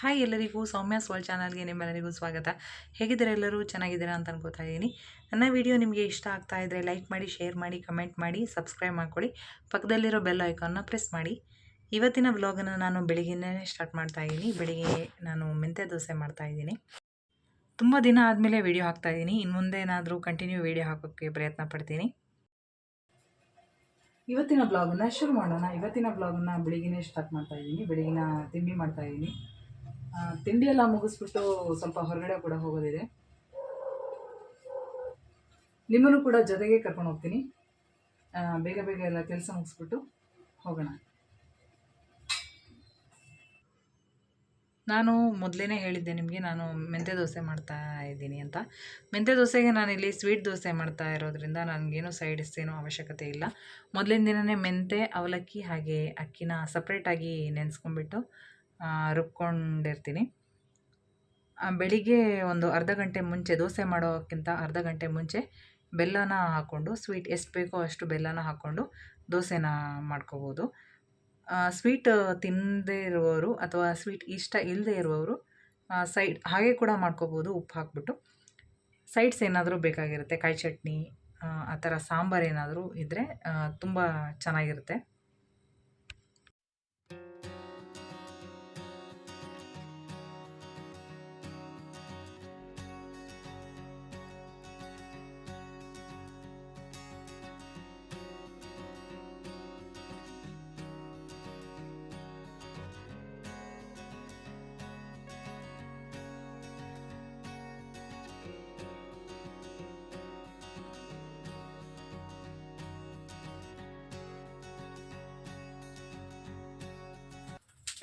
Hi ಎಲ್ಲರಿಗೂ ಸೌಮ್ಯ ಸ್ವಲ್ ಚಾನಲ್ಗೆ ನಿಮ್ಮೆಲ್ಲರಿಗೂ ಸ್ವಾಗತ. ಹೇಗಿದ್ದೀರಾ ಎಲ್ಲರೂ? ಚೆನ್ನಾಗಿದ್ದೀರಾ ಅಂತ ಅನ್ಕೋತಾ ಇದ್ದೀನಿ. ನನ್ನ ವಿಡಿಯೋ ನಿಮಗೆ ಇಷ್ಟ ಆಗ್ತಾ ಇದ್ದರೆ ಲೈಕ್ ಮಾಡಿ, ಶೇರ್ ಮಾಡಿ, ಕಮೆಂಟ್ ಮಾಡಿ, ಸಬ್ಸ್ಕ್ರೈಬ್ ಮಾಡ್ಕೊಳ್ಳಿ. ಪಕ್ಕದಲ್ಲಿರೋ ಬೆಲ್ ಐಕಾನ್ನ ಪ್ರೆಸ್ ಮಾಡಿ. ಇವತ್ತಿನ ವ್ಲಾಗನ್ನು ನಾನು ಬೆಳಿಗ್ಗೆನೇ ಸ್ಟಾರ್ಟ್ ಮಾಡ್ತಾ ಇದ್ದೀನಿ. ಬೆಳಿಗ್ಗೆ ನಾನು ಮೆಂತ್ಯ ದೋಸೆ ಮಾಡ್ತಾ ಇದ್ದೀನಿ. ತುಂಬ ದಿನ ಆದಮೇಲೆ ವಿಡಿಯೋ ಹಾಕ್ತಾ ಇದ್ದೀನಿ. ಇನ್ನು ಮುಂದೆ ಏನಾದರೂ ಕಂಟಿನ್ಯೂ ವಿಡಿಯೋ ಹಾಕೋಕ್ಕೆ ಪ್ರಯತ್ನ ಪಡ್ತೀನಿ. ಇವತ್ತಿನ ಬ್ಲಾಗನ್ನು ಶುರು ಮಾಡೋಣ. ಇವತ್ತಿನ ಬ್ಲಾಗನ್ನು ಬೆಳಿಗ್ಗೆನೇ ಸ್ಟಾರ್ಟ್ ಮಾಡ್ತಾ ಇದ್ದೀನಿ. ತಿಂಡಿ ಮಾಡ್ತಾ ಇದ್ದೀನಿ. ತಿಂಡಿ ಎಲ್ಲ ಮುಗಿಸ್ಬಿಟ್ಟು ಸ್ವಲ್ಪ ಹೊರಗಡೆ ಕೂಡ ಹೋಗೋದಿದೆ. ನಿಮ್ಮನ್ನು ಕೂಡ ಜೊತೆಗೆ ಕರ್ಕೊಂಡು ಹೋಗ್ತೀನಿ. ಬೇಗ ಬೇಗ ಎಲ್ಲ ಕೆಲಸ ಮುಗಿಸ್ಬಿಟ್ಟು ಹೋಗೋಣ. ನಾನು ಮೊದಲೇ ಹೇಳಿದ್ದೆ ನಿಮಗೆ, ನಾನು ಮೆಂತ್ಯ ದೋಸೆ ಮಾಡ್ತಾ ಇದ್ದೀನಿ ಅಂತ. ಮೆಂತ್ಯ ದೋಸೆಗೆ ನಾನಿಲ್ಲಿ ಸ್ವೀಟ್ ದೋಸೆ ಮಾಡ್ತಾ ಇರೋದ್ರಿಂದ ನನಗೇನು ಸೈಡ್ಸ್ ಏನೂ ಅವಶ್ಯಕತೆ ಇಲ್ಲ. ಮೊದಲಿನ ದಿನವೇ ಮೆಂತೆ ಅವಲಕ್ಕಿ ಹಾಗೆ ಅಕ್ಕಿನ ಸಪ್ರೇಟಾಗಿ ನೆನೆಸ್ಕೊಂಡ್ಬಿಟ್ಟು ರುಬ್ಕೊಂಡಿರ್ತೀನಿ. ಬೆಳಿಗ್ಗೆ ಒಂದು ಅರ್ಧ ಗಂಟೆ ಮುಂಚೆ, ದೋಸೆ ಮಾಡೋಕ್ಕಿಂತ ಅರ್ಧ ಗಂಟೆ ಮುಂಚೆ ಬೆಲ್ಲನ ಹಾಕ್ಕೊಂಡು, ಸ್ವೀಟ್ ಎಷ್ಟು ಬೇಕೋ ಅಷ್ಟು ಬೆಲ್ಲನ ಹಾಕ್ಕೊಂಡು ದೋಸೆನ ಮಾಡ್ಕೋಬೋದು. ಸ್ವೀಟ್ ತಿನ್ನದೇ ಇರುವವರು ಅಥವಾ ಸ್ವೀಟ್ ಇಷ್ಟ ಇಲ್ಲದೆ ಇರುವವರು ಸೈಡ್ ಹಾಗೆ ಕೂಡ ಮಾಡ್ಕೋಬೋದು, ಉಪ್ಪು ಹಾಕ್ಬಿಟ್ಟು. ಸೈಡ್ಸ್ ಏನಾದರೂ ಬೇಕಾಗಿರುತ್ತೆ, ಕಾಯಿ ಚಟ್ನಿ, ಆ ಥರ ಸಾಂಬಾರು ಏನಾದರೂ ಇದ್ದರೆ ತುಂಬ ಚೆನ್ನಾಗಿರುತ್ತೆ.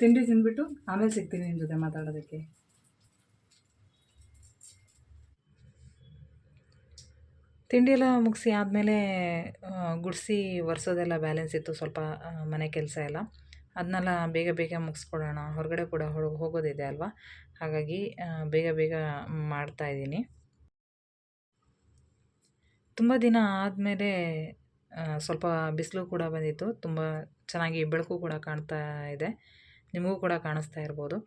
ತಿಂಡಿ ತಿಂದ್ಬಿಟ್ಟು ಆಮೇಲೆ ಸಿಗ್ತೀನಿ ನಿಮ್ಮ ಜೊತೆ ಮಾತಾಡೋದಕ್ಕೆ. ತಿಂಡಿ ಎಲ್ಲ ಮುಗಿಸಿ ಆದಮೇಲೆ ಗುಡಿಸಿ ಒರೆಸೋದೆಲ್ಲ ಬ್ಯಾಲೆನ್ಸ್ ಇತ್ತು ಸ್ವಲ್ಪ ಮನೆ ಕೆಲಸ ಎಲ್ಲ. ಅದನ್ನೆಲ್ಲ ಬೇಗ ಬೇಗ ಮುಗಿಸ್ಕೊಡೋಣ. ಹೊರಗಡೆ ಕೂಡ ಹೋಗೋದಿದೆ ಅಲ್ವಾ? ಹಾಗಾಗಿ ಬೇಗ ಬೇಗ ಮಾಡ್ತಾ ಇದ್ದೀನಿ. ತುಂಬ ದಿನ ಆದಮೇಲೆ ಸ್ವಲ್ಪ ಬಿಸಿಲು ಕೂಡ ಬಂದಿತ್ತು. ತುಂಬ ಚೆನ್ನಾಗಿ ಬೆಳಕು ಕೂಡ ಕಾಣ್ತಾ ಇದೆ. ನಿಮಗೂ ಕೂಡ ಕಾಣಿಸ್ತಾ ಇರ್ಬೋದು.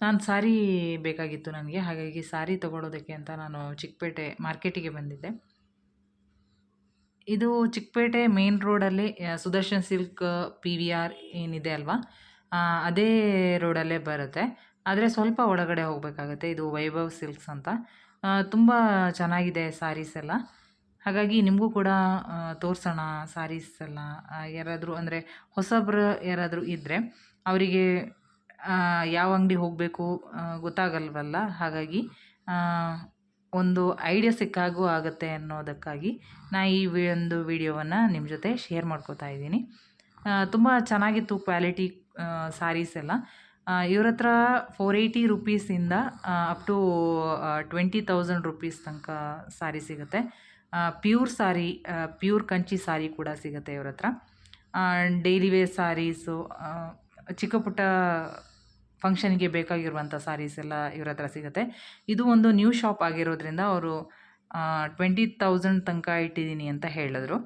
ನಾನು ಸಾರಿ ಬೇಕಾಗಿತ್ತು ನನಗೆ, ಹಾಗಾಗಿ ಸಾರಿ ತಗೊಳ್ಳೋದಕ್ಕೆ ಅಂತ ನಾನು ಚಿಕ್ಕಪೇಟೆ ಮಾರ್ಕೆಟಿಗೆ ಬಂದಿದ್ದೆ. ಇದು ಚಿಕ್ಕಪೇಟೆ ಮೇನ್ ರೋಡಲ್ಲಿ Sudarshan silk, P V R ಏನಿದೆ ಅಲ್ವಾ? ಅದೇ ರೋಡಲ್ಲೇ ಬರುತ್ತೆ. ಆದರೆ ಸ್ವಲ್ಪ ಒಳಗಡೆ ಹೋಗಬೇಕಾಗುತ್ತೆ, ಇದು ವೈಭವ್ ಸಿಲ್ಕ್ಸ್ ಅಂತ. ತುಂಬ ಚೆನ್ನಾಗಿದೆ ಸ್ಯಾರೀಸ್ ಎಲ್ಲ. ಹಾಗಾಗಿ ನಿಮಗೂ ಕೂಡ ತೋರಿಸೋಣ ಸ್ಯಾರೀಸ್ ಎಲ್ಲ. ಯಾರಾದರೂ ಅಂದರೆ ಹೊಸಬ್ರು ಯಾರಾದರೂ ಇದ್ದರೆ ಅವರಿಗೆ ಯಾವ ಅಂಗಡಿ ಹೋಗಬೇಕು ಗೊತ್ತಾಗಲ್ವಲ್ಲ? ಹಾಗಾಗಿ ಒಂದು ಐಡಿಯಾ ಸಿಕ್ಕಾಗೂ ಆಗುತ್ತೆ ಅನ್ನೋದಕ್ಕಾಗಿ ನಾ ಈ ಒಂದು ವಿಡಿಯೋವನ್ನು ನಿಮ್ಮ ಜೊತೆ ಶೇರ್ ಮಾಡ್ಕೋತಾ ಇದ್ದೀನಿ. ತುಂಬ ಚೆನ್ನಾಗಿತ್ತು ಕ್ವಾಲಿಟಿ ಸ್ಯಾರೀಸ್ ಎಲ್ಲ. ಇವ್ರ ಹತ್ರ four eighty ರುಪೀಸಿಂದ up to twenty thousand rupees ತನಕ ಸಾರಿ ಸಿಗುತ್ತೆ. ಪ್ಯೂರ್ ಸಾರಿ ಪ್ಯೂರ್ ಕಂಚಿ ಸಾರಿ ಕೂಡ ಸಿಗುತ್ತೆ ಇವ್ರ ಹತ್ರ ಡೈಲಿ ವೇರ್ ಸಾರೀಸು ಚಿಕ್ಕ ಪುಟ್ಟ ಫಂಕ್ಷನ್ಗೆ ಬೇಕಾಗಿರುವಂಥ ಸಾರೀಸ್ ಎಲ್ಲ ಇವ್ರ ಹತ್ರ ಸಿಗುತ್ತೆ. ಇದು ಒಂದು ನ್ಯೂ ಶಾಪ್ ಆಗಿರೋದ್ರಿಂದ ಅವರು ಟ್ವೆಂಟಿ ತೌಸಂಡ್ ತನಕ ಇಟ್ಟಿದ್ದೀನಿ ಅಂತ ಹೇಳಿದ್ರು.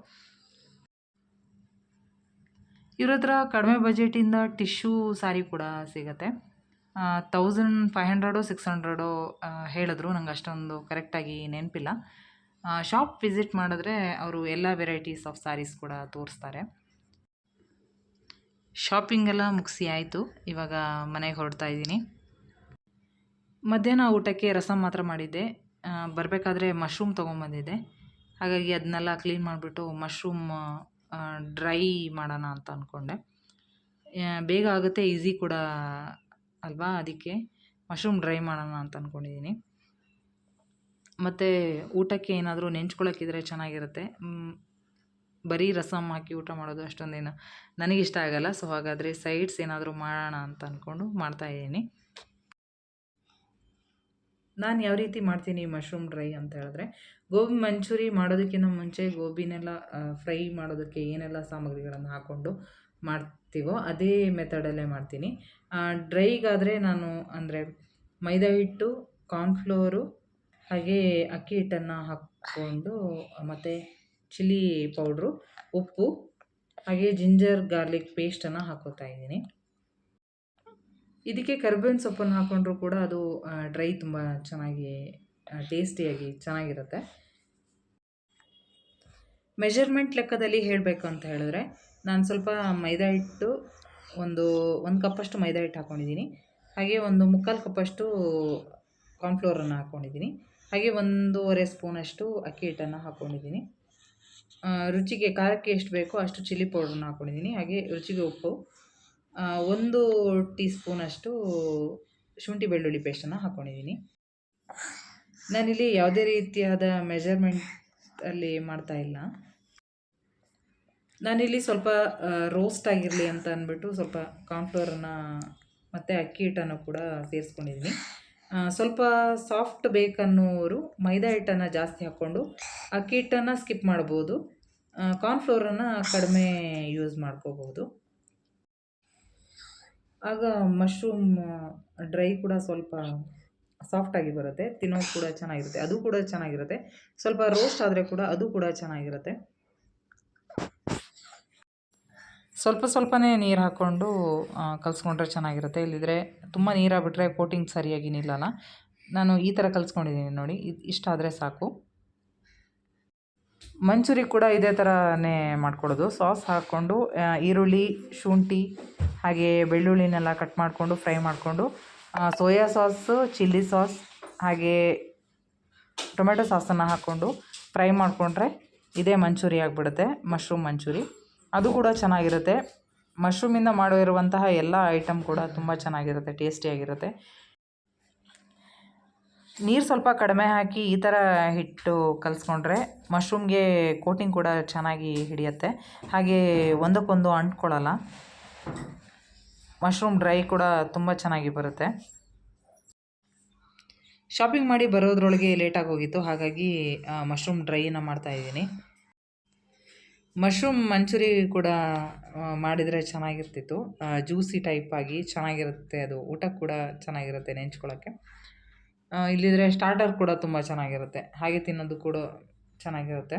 ಇವ್ರ ಹತ್ರ ಕಡಿಮೆ ಬಜೆಟಿಂದ ಟಿಶ್ಯೂ ಸ್ಯಾರಿ ಕೂಡ ಸಿಗುತ್ತೆ. Thousand five hundred six hundred ಹೇಳಿದ್ರು. ನಂಗೆ ಅಷ್ಟೊಂದು ಕರೆಕ್ಟಾಗಿ ನೆನಪಿಲ್ಲ. ಶಾಪ್ ವಿಸಿಟ್ ಮಾಡಿದ್ರೆ ಅವರು ಎಲ್ಲ ವೆರೈಟೀಸ್ ಆಫ್ ಸ್ಯಾರೀಸ್ ಕೂಡ ತೋರಿಸ್ತಾರೆ. ಶಾಪಿಂಗ್ ಎಲ್ಲ ಮುಗಿಸಿ ಆಯಿತು. ಇವಾಗ ಮನೆಗೆ ಹೊರಡ್ತಾ ಇದ್ದೀನಿ. ಮಧ್ಯಾಹ್ನ ಊಟಕ್ಕೆ ರಸಂ ಮಾತ್ರ ಮಾಡಿದ್ದೆ. ಬರಬೇಕಾದ್ರೆ ಮಶ್ರೂಮ್ ತೊಗೊಂಬಂದಿದ್ದೆ. ಹಾಗಾಗಿ ಅದನ್ನೆಲ್ಲ ಕ್ಲೀನ್ ಮಾಡಿಬಿಟ್ಟು ಮಶ್ರೂಮ್ ಡ್ರೈ ಮಾಡೋಣ ಅಂತ ಅಂದ್ಕೊಂಡೆ ಬೇಗ ಆಗುತ್ತೆ, ಈಸಿ ಕೂಡ ಅಲ್ವಾ ಅದಕ್ಕೆ. ಮಶ್ರೂಮ್ ಡ್ರೈ ಮಾಡೋಣ ಅಂತ ಅಂದ್ಕೊಂಡಿದ್ದೀನಿ ಮತ್ತು ಊಟಕ್ಕೆ ಏನಾದರೂ ನೆಂಚ್ಕೊಳ್ಳೋಕ್ಕಿದ್ರೆ ಚೆನ್ನಾಗಿರುತ್ತೆ. ಬರೀ ರಸಮ್ ಹಾಕಿ ಊಟ ಮಾಡೋದು ಅಷ್ಟೊಂದೇನು. ನನಗಿಷ್ಟ ಆಗಲ್ಲ, ಸೊ ಹಾಗಾದರೆ ಸೈಡ್ಸ್ ಏನಾದರೂ ಮಾಡೋಣ ಅಂತ ಅಂದ್ಕೊಂಡು ಮಾಡ್ತಾಯಿದ್ದೀನಿ ನಾನು ಯಾವ ರೀತಿ ಮಾಡ್ತೀನಿ ಮಶ್ರೂಮ್ ಡ್ರೈ ಅಂತ ಹೇಳಿದ್ರೆ, ಗೋಬಿ ಮಂಚೂರಿ ಮಾಡೋದಕ್ಕಿಂತ ಮುಂಚೆ ಗೋಬಿನೆಲ್ಲ ಫ್ರೈ ಮಾಡೋದಕ್ಕೆ ಏನೆಲ್ಲ ಸಾಮಗ್ರಿಗಳನ್ನು ಹಾಕ್ಕೊಂಡು ಮಾಡ್ತೀವೋ ಅದೇ ಮೆಥಡಲ್ಲೇ ಮಾಡ್ತೀನಿ. ಡ್ರೈಗಾದರೆ ನಾನು ಅಂದರೆ ಮೈದಾ ಹಿಟ್ಟು ಕಾರ್ನ್ಫ್ಲೋರು ಹಾಗೆ ಅಕ್ಕಿ ಹಿಟ್ಟನ್ನು ಹಾಕ್ ಹಾಕ್ಕೊಂಡು, ಮತ್ತು ಚಿಲ್ಲಿ ಪೌಡ್ರು ಉಪ್ಪು, ಹಾಗೆ ಜಿಂಜರ್ ಗಾರ್ಲಿಕ್ ಪೇಸ್ಟನ್ನು ಹಾಕೋತಾ ಇದ್ದೀನಿ. ಇದಕ್ಕೆ ಕರ್ಬೇವಿನ ಸೊಪ್ಪನ್ನು ಹಾಕ್ಕೊಂಡ್ರೂ ಕೂಡ ಅದು ಡ್ರೈ ತುಂಬ ಚೆನ್ನಾಗಿ ಟೇಸ್ಟಿಯಾಗಿ ಚೆನ್ನಾಗಿರುತ್ತೆ. ಮೆಜರ್ಮೆಂಟ್ ಲೆಕ್ಕದಲ್ಲಿ ಹೇಳಬೇಕು ಅಂತ ಹೇಳಿದ್ರೆ, ನಾನು ಸ್ವಲ್ಪ ಮೈದಾ ಹಿಟ್ಟು ಒಂದು ಒಂದು ಕಪ್ಪಷ್ಟು ಮೈದಾ ಹಿಟ್ಟು ಹಾಕ್ಕೊಂಡಿದ್ದೀನಿ ಹಾಗೆ ಒಂದು ಮುಕ್ಕಾಲು ಕಪ್ಪಷ್ಟು ಕಾರ್ನ್ಫ್ಲೋರನ್ನು ಹಾಕ್ಕೊಂಡಿದ್ದೀನಿ ಹಾಗೆ ಒಂದೂವರೆ ಸ್ಪೂನಷ್ಟು ಅಕ್ಕಿ ಹಿಟ್ಟನ್ನು ಹಾಕ್ಕೊಂಡಿದ್ದೀನಿ ರುಚಿಗೆ, ಖಾರಕ್ಕೆ ಎಷ್ಟು ಬೇಕೋ ಅಷ್ಟು ಚಿಲ್ಲಿ ಪೌಡ್ರನ್ನ ಹಾಕ್ಕೊಂಡಿದ್ದೀನಿ ಹಾಗೆ ರುಚಿಗೆ ಉಪ್ಪು ಒಂದು ಟೀ ಸ್ಪೂನಷ್ಟು ಶುಂಠಿ ಬೆಳ್ಳುಳ್ಳಿ ಪೇಸ್ಟನ್ನು ಹಾಕ್ಕೊಂಡಿದ್ದೀನಿ. ನಾನಿಲ್ಲಿ ಯಾವುದೇ ರೀತಿಯಾದ ಮೆಜರ್ಮೆಂಟಲ್ಲಿ ಮಾಡ್ತಾ ಇಲ್ಲ. ನಾನಿಲ್ಲಿ ಸ್ವಲ್ಪ ರೋಸ್ಟ್ ಆಗಿರಲಿ ಅಂತ ಅಂದ್ಬಿಟ್ಟು ಸ್ವಲ್ಪ ಕಾರ್ನ್ಫ್ಲೋರನ್ನು ಮತ್ತು ಅಕ್ಕಿ ಹಿಟ್ಟನ್ನು ಕೂಡ ಸೇರಿಸ್ಕೊಂಡಿದ್ದೀನಿ. ಸ್ವಲ್ಪ ಸಾಫ್ಟ್ ಬೇಕನ್ನೋರು ಮೈದಾ ಹಿಟ್ಟನ್ನು ಜಾಸ್ತಿ ಹಾಕ್ಕೊಂಡು ಅಕ್ಕಿ ಹಿಟ್ಟನ್ನು ಸ್ಕಿಪ್ ಮಾಡ್ಬೋದು. ಕಾರ್ನ್ಫ್ಲೋರನ್ನು ಕಡಿಮೆ ಯೂಸ್ ಮಾಡ್ಕೋಬೋದು. ಆಗ ಮಶ್ರೂಮ್ ಡ್ರೈ ಕೂಡ ಸ್ವಲ್ಪ ಸಾಫ್ಟಾಗಿ ಬರುತ್ತೆ. ತಿನ್ನೋದು ಕೂಡ ಚೆನ್ನಾಗಿರುತ್ತೆ. ಅದು ಕೂಡ ಚೆನ್ನಾಗಿರುತ್ತೆ. ಸ್ವಲ್ಪ ರೋಸ್ಟ್ ಆದರೆ ಕೂಡ ಅದು ಕೂಡ ಚೆನ್ನಾಗಿರುತ್ತೆ. ಸ್ವಲ್ಪ ಸ್ವಲ್ಪನೇ ನೀರು ಹಾಕ್ಕೊಂಡು ಕಲಿಸ್ಕೊಂಡ್ರೆ ಚೆನ್ನಾಗಿರುತ್ತೆ. ಇಲ್ಲಿದ್ರೆ ತುಂಬ ನೀರಾಗ್ಬಿಟ್ರೆ ಕೋಟಿಂಗ್ ಸರಿಯಾಗಿ ನಿಲ್ಲಲ್ಲ. ನಾನು ಈ ಥರ ಕಲಿಸ್ಕೊಂಡಿದ್ದೀನಿ ನೋಡಿ. ಇಷ್ಟಾದರೆ ಸಾಕು. ಮಂಚೂರಿ ಕೂಡ ಇದೇ ಥರನೇ ಮಾಡ್ಕೊಳ್ಳೋದು ಸಾಸ್ ಹಾಕ್ಕೊಂಡು ಈರುಳ್ಳಿ, ಶುಂಠಿ ಹಾಗೆ ಬೆಳ್ಳುಳ್ಳಿನೆಲ್ಲ ಕಟ್ ಮಾಡಿಕೊಂಡು ಫ್ರೈ ಮಾಡಿಕೊಂಡು ಸೋಯಾ ಸಾಸು ಚಿಲ್ಲಿ ಸಾಸ್ ಹಾಗೆ ಟೊಮೆಟೊ ಸಾಸನ್ನು ಹಾಕ್ಕೊಂಡು ಫ್ರೈ ಮಾಡಿಕೊಂಡ್ರೆ ಇದೇ ಮಂಚೂರಿ ಆಗಿಬಿಡುತ್ತೆ ಮಶ್ರೂಮ್ ಮಂಚೂರಿ ಅದು ಕೂಡ ಚೆನ್ನಾಗಿರುತ್ತೆ. ಮಶ್ರೂಮಿಂದ ಮಾಡಿರುವಂತಹ ಎಲ್ಲ ಐಟಮ್ ಕೂಡ ತುಂಬ ಚೆನ್ನಾಗಿರುತ್ತೆ ಟೇಸ್ಟಿಯಾಗಿರುತ್ತೆ ನೀರು ಸ್ವಲ್ಪ ಕಡಿಮೆ ಹಾಕಿ ಈ ಥರ ಹಿಟ್ಟು ಕಲಿಸ್ಕೊಂಡ್ರೆ ಮಶ್ರೂಮ್ಗೆ ಕೋಟಿಂಗ್ ಕೂಡ ಚೆನ್ನಾಗಿ ಹಿಡಿಯುತ್ತೆ. ಹಾಗೆ ಒಂದಕ್ಕೊಂದು ಅಂಟ್ಕೊಳ್ಳಲ್ಲ. ಮಶ್ರೂಮ್ ಡ್ರೈ ಕೂಡ ತುಂಬ ಚೆನ್ನಾಗಿ ಬರುತ್ತೆ. ಶಾಪಿಂಗ್ ಮಾಡಿ ಬರೋದ್ರೊಳಗೆ ಲೇಟಾಗಿ ಹೋಗಿತ್ತು ಹಾಗಾಗಿ ಮಶ್ರೂಮ್ ಡ್ರೈನ ಮಾಡ್ತಾಯಿದ್ದೀನಿ ಮಶ್ರೂಮ್ ಮಂಚೂರಿ ಕೂಡ ಮಾಡಿದರೆ ಚೆನ್ನಾಗಿರ್ತಿತ್ತು. ಜ್ಯೂಸಿ ಟೈಪ್ ಆಗಿ ಚೆನ್ನಾಗಿರುತ್ತೆ ಅದು. ಊಟ ಕೂಡ ಚೆನ್ನಾಗಿರುತ್ತೆ ನೆಂಚ್ಕೊಳ್ಳೋಕ್ಕೆ. ಇಲ್ಲಿದ್ರೆ ಸ್ಟಾರ್ಟರ್ ಕೂಡ ತುಂಬ ಚೆನ್ನಾಗಿರುತ್ತೆ. ಹಾಗೆ ತಿನ್ನೋದು ಕೂಡ ಚೆನ್ನಾಗಿರುತ್ತೆ.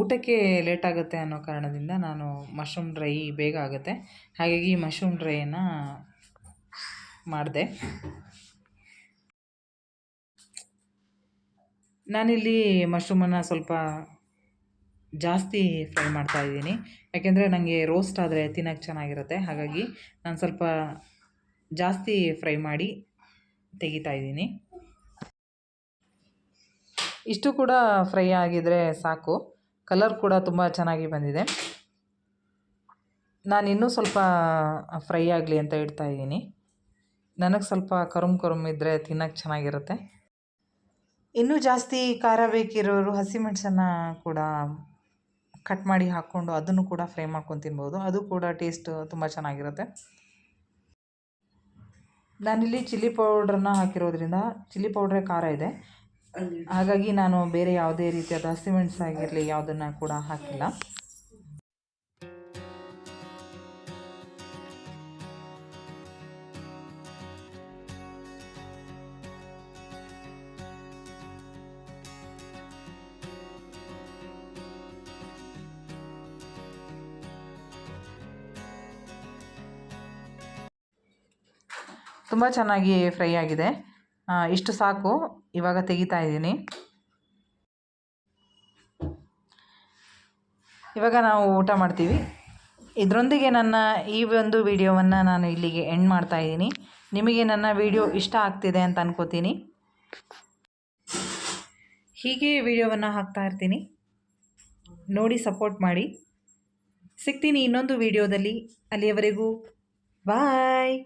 ಊಟಕ್ಕೆ ಲೇಟ್ ಆಗುತ್ತೆ ಅನ್ನೋ ಕಾರಣದಿಂದ ನಾನು ಮಶ್ರೂಮ್ ಡ್ರೈ ಬೇಗ ಆಗುತ್ತೆ. ಹಾಗಾಗಿ ಮಶ್ರೂಮ್ ಡ್ರೈಯನ್ನು ಮಾಡಿದೆ. ನಾನಿಲ್ಲಿ ಮಶ್ರೂಮನ್ನು ಸ್ವಲ್ಪ ಜಾಸ್ತಿ ಫ್ರೈ ಮಾಡ್ತಾ ಇದ್ದೀನಿ. ಯಾಕೆಂದರೆ ನನಗೆ ರೋಸ್ಟ್ ಆದರೆ ತಿನ್ನೋಕ್ಕೆ ಚೆನ್ನಾಗಿರುತ್ತೆ. ಹಾಗಾಗಿ ನಾನು ಸ್ವಲ್ಪ ಜಾಸ್ತಿ ಫ್ರೈ ಮಾಡಿ ತೆಗಿತಾ ಇದ್ದೀನಿ. ಇಷ್ಟು ಕೂಡ ಫ್ರೈ ಆಗಿದ್ರೆ ಸಾಕು. ಕಲರ್ ಕೂಡ ತುಂಬ ಚೆನ್ನಾಗಿ ಬಂದಿದೆ. ನಾನು ಇನ್ನೂ ಸ್ವಲ್ಪ ಫ್ರೈ ಆಗಲಿ ಅಂತ ಇಡ್ತಾ ಇದ್ದೀನಿ. ನನಗೆ ಸ್ವಲ್ಪ ಕರುಮ್ ಕರುಮ್ ಇದ್ದರೆ ತಿನ್ನೋಕ್ಕೆ ಚೆನ್ನಾಗಿರುತ್ತೆ. ಇನ್ನೂ ಜಾಸ್ತಿ ಖಾರ ಬೇಕಿರೋರು ಹಸಿಮೆಣಸನ್ನು ಕೂಡ ಕಟ್ ಮಾಡಿ ಹಾಕ್ಕೊಂಡು ಅದನ್ನು ಕೂಡ ಫ್ರೈ ಮಾಡ್ಕೊಂಡು ತಿನ್ಬೋದು. ಅದು ಕೂಡ ಟೇಸ್ಟ್ ತುಂಬ ಚೆನ್ನಾಗಿರುತ್ತೆ. ನಾನಿಲ್ಲಿ ಚಿಲ್ಲಿ ಪೌಡ್ರನ್ನ ಹಾಕಿರೋದ್ರಿಂದ ಚಿಲ್ಲಿ ಪೌಡ್ರೇ ಖಾರ ಇದೆ. ಹಾಗಾಗಿ ನಾನು ಬೇರೆ ಯಾವುದೇ ರೀತಿಯಾದ ಹಸಿಮೆಣಸು ಆಗಿರಲಿ ಯಾವುದನ್ನು ಕೂಡ ಹಾಕಿಲ್ಲ. ತುಂಬ ಚೆನ್ನಾಗಿ ಫ್ರೈ ಆಗಿದೆ. ಇಷ್ಟು ಸಾಕು. ಇವಾಗ ತೆಗಿತಾ ಇದ್ದೀನಿ. ಇವಾಗ ನಾವು ಊಟ ಮಾಡ್ತೀವಿ. ಇದರೊಂದಿಗೆ ನನ್ನ ಈ ಒಂದು ವಿಡಿಯೋವನ್ನು ನಾನು ಇಲ್ಲಿಗೆ ಎಂಡ್ ಮಾಡ್ತಾ ಇದ್ದೀನಿ. ನಿಮಗೆ ನನ್ನ ವಿಡಿಯೋ ಇಷ್ಟ ಆಗ್ತಿದೆ ಅಂತ ಅನ್ಕೋತೀನಿ. ಹೀಗೆ ವಿಡಿಯೋವನ್ನು ಹಾಕ್ತಾ ಇರ್ತೀನಿ. ನೋಡಿ ಸಪೋರ್ಟ್ ಮಾಡಿ. ಸಿಗ್ತೀನಿ ಇನ್ನೊಂದು ವಿಡಿಯೋದಲ್ಲಿ. ಅಲ್ಲಿಯವರೆಗೂ ಬಾಯ್